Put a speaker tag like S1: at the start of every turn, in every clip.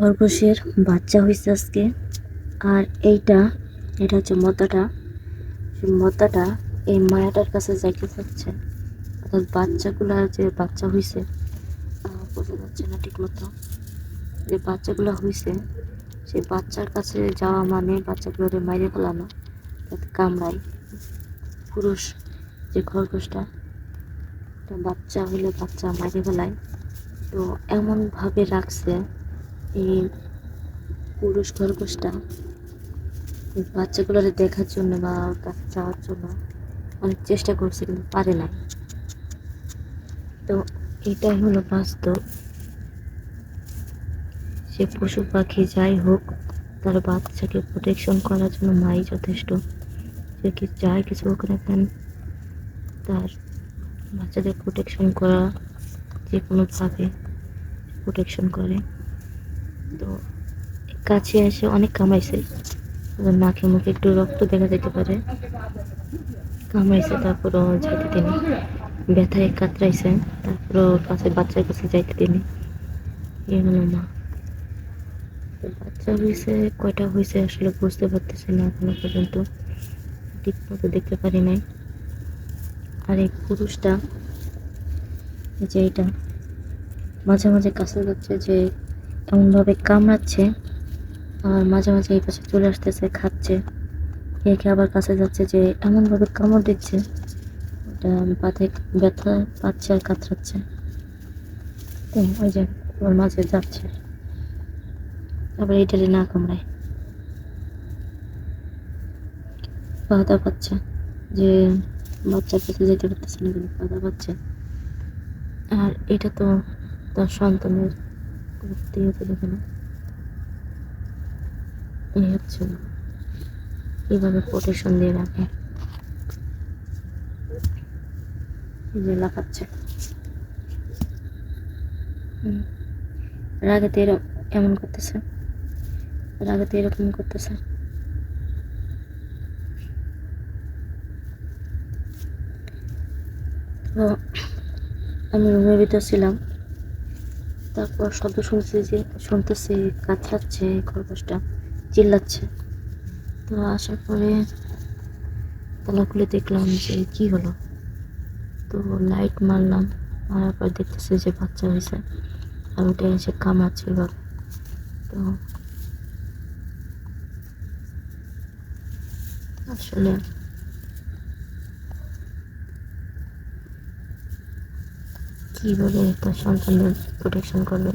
S1: খরগোশের বাচ্চা হয়েছে আজকে। আর এইটা, এটা হচ্ছে সেই মদ্দাটা এই মায়াটার কাছে যাইতে চাচ্ছে। অর্থাৎ বাচ্চাগুলা যে বাচ্চা হয়েছে বোঝা যাচ্ছে না ঠিক মতো যে বাচ্চাগুলো হয়েছে সেই বাচ্চার কাছে যাওয়া মানে বাচ্চাগুলোরে মাইরে ফেলানো যাতে কামড়ায়। পুরুষ যে খরগোশটা বাচ্চা হলে বাচ্চা মাইরে ফেলায়। তো এমনভাবে রাখছে এই পুরুষ খরগোশটা এই বাচ্চাগুলোরে দেখার জন্য বা কাছে যাওয়ার জন্য অনেক চেষ্টা করছে, কিন্তু পারে না তো এটাই হলো বাস্তব। সে পশু পাখি যাই হোক, তার বাচ্চাকে প্রোটেকশন করার জন্য মাই যথেষ্ট। সে কি যাই কিছু হোক না কেন, তার বাচ্চাদের প্রোটেকশন করা যে কোনোভাবে প্রোটেকশন করে। তো কাছে এসে অনেক কামাইছে নাকে মুখে একটু রক্ত দেখা যেতে পারে। কামাইছে তারপরও যাইতে তিনি ব্যথায় কাতরাইছে তারপরও কাছে বাচ্চার কাছে যাইতে তিনি এই হলো মা। বাচ্চা হয়েছে কয়টা হয়েছে আসলে বুঝতে পারতেছি না এখনও পর্যন্ত। ঠিক মতো দেখতে পারি নাই। আর এই পুরুষটা যে এটা, মাঝে মাঝে কাছে যাচ্ছে যে এমনভাবে কামড়াচ্ছে আর মাঝে মাঝে এই পাশে চলে আসতেছে, খাচ্ছে। একে আবার কাছে যাচ্ছে যে এমনভাবে কামড় দিচ্ছে, ওটা পাতে ব্যথা পাচ্ছে আর কাতরাচ্ছে। ওই যে ওর মাঝে যাচ্ছে। আবার এইটারে না কামড়ায়। বাধা পাচ্ছে যে বাচ্চার কাছে যেতে পারতেছে না, কিন্তু বাধা পাচ্ছে। আর এটা তো তার সন্তানের হতে দেবে না এই হচ্ছে এইভাবে প্রোটেকশন দিয়ে রাখে। এই যে লাফাচ্ছে। হুম। রাগেতে এরকম এমন করতেছে। রাগেতে এরকম করতেছে। তো, আমি রুমের ভিতর ছিলাম। তারপর শব্দ শুনছি যে, শুনতেছি কাতরাচ্ছে খরগোশটা চিল্লাচ্ছে। তো আসার পরে তালা খুলে দেখলাম যে, কি হলো? তো লাইট মারলাম, মারার পর দেখতেছি যে, বাচ্চা হয়েছে। আর ওটা এসে কামড়াচ্ছে এভাবে। তো আসলে কীভাবে তার সন্তানদের প্রোটেকশন করবে?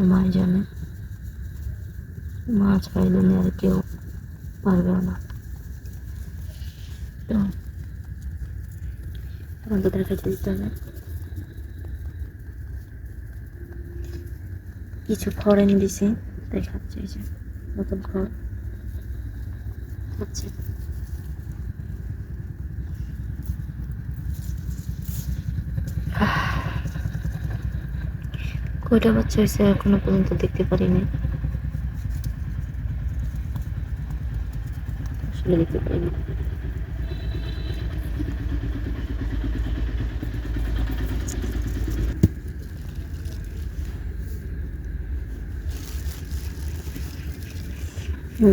S1: মাই জানে। মা ছাড়া দুনিয়ার কেউ পারবেও না। তো তোদের খেতে দিতে হবে। কিছু খড় এনে দিছি। তাই খাচ্ছে এই নতুন খড় খাচ্ছে কয়টা বাচ্চা হয়েছে এখনও পর্যন্ত দেখতে পারিনি। দেখতে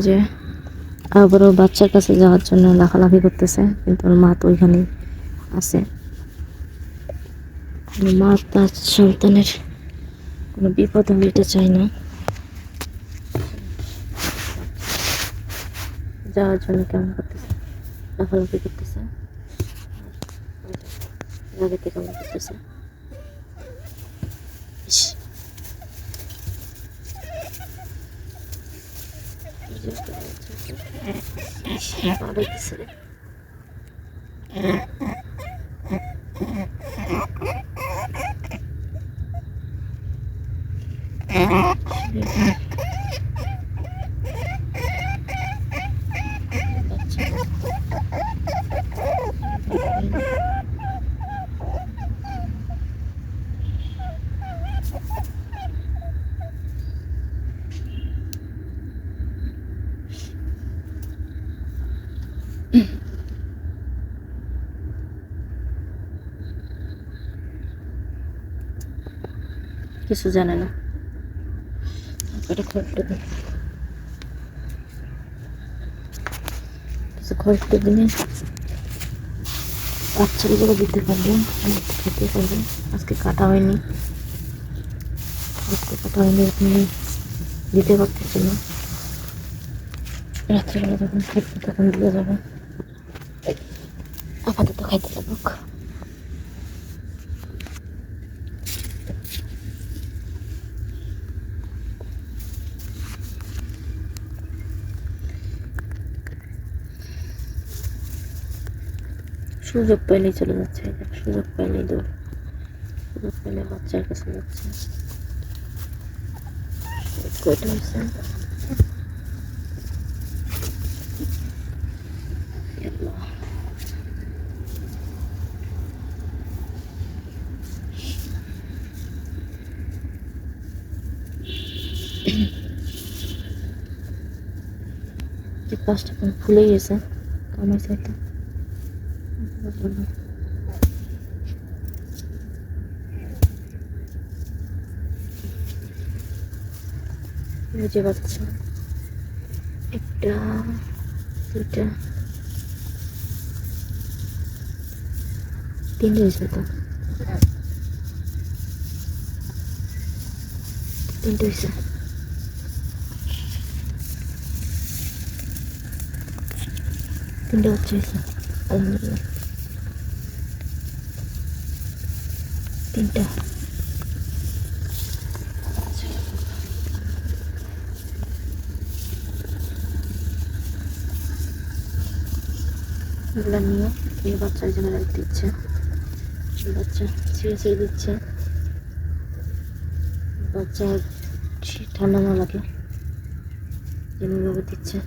S1: যে, আবারও বাচ্চার কাছে যাওয়ার জন্য লাফালাফি করতেছে, কিন্তু ওর মা তো ওইখানে আছে। মা তার সন্তানের কোনো বিপদ হবে এটা চাই না। যাওয়ার জন্য কেমন করতেছে? লাফালাফি করতেছে। রাগেতে কেমন করতেছে? ইস। এই যে একটা বাচ্চা আছে। ইস, পা ব্যথিছে রে। বাচ্চা। কিছু জানে না এটা খড়টা কিছু খড়টা দিনে বাচ্চাকে দিতে পারবে খেতে পারবে আজকে কাটা হয়নি আজকে কাটা হয়নি দিতে পারতেছি না রাত্রিবেলা যখন খাইতে তখন দিয়ে যাবে আপাতত খাইতে যাব সুযোগ পাইলেই চলে যাচ্ছে সুযোগ পাইলেই দৌড়। সুযোগ পাইলে বাচ্চার কাছে যাচ্ছে। কয়টা পাঁচটা ফুলে গেছে কামাই সাইতে বুঝে পাচ্ছি একটা দুইটা তিনটে হয়েছে তো তিনটে হয়েছে তিনটে হচ্ছে হয়েছে আলহামদুলিল্লাহ তিনটা। এগুলো নিয়ে এই বাচ্চার জন্য রাখতে দিচ্ছে। বাচ্চা ছিঁড়ে ছিঁড়ে দিচ্ছে। বাচ্চা ঠান্ডা না লাগে। যেমনভাবে দিচ্ছে।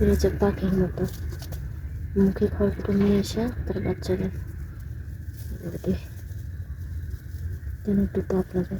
S1: এটা পাখির মতো। মুখে খড়কুটো নিয়ে এসে তার বাচ্চাদের। যেন একটু তাপ লাগে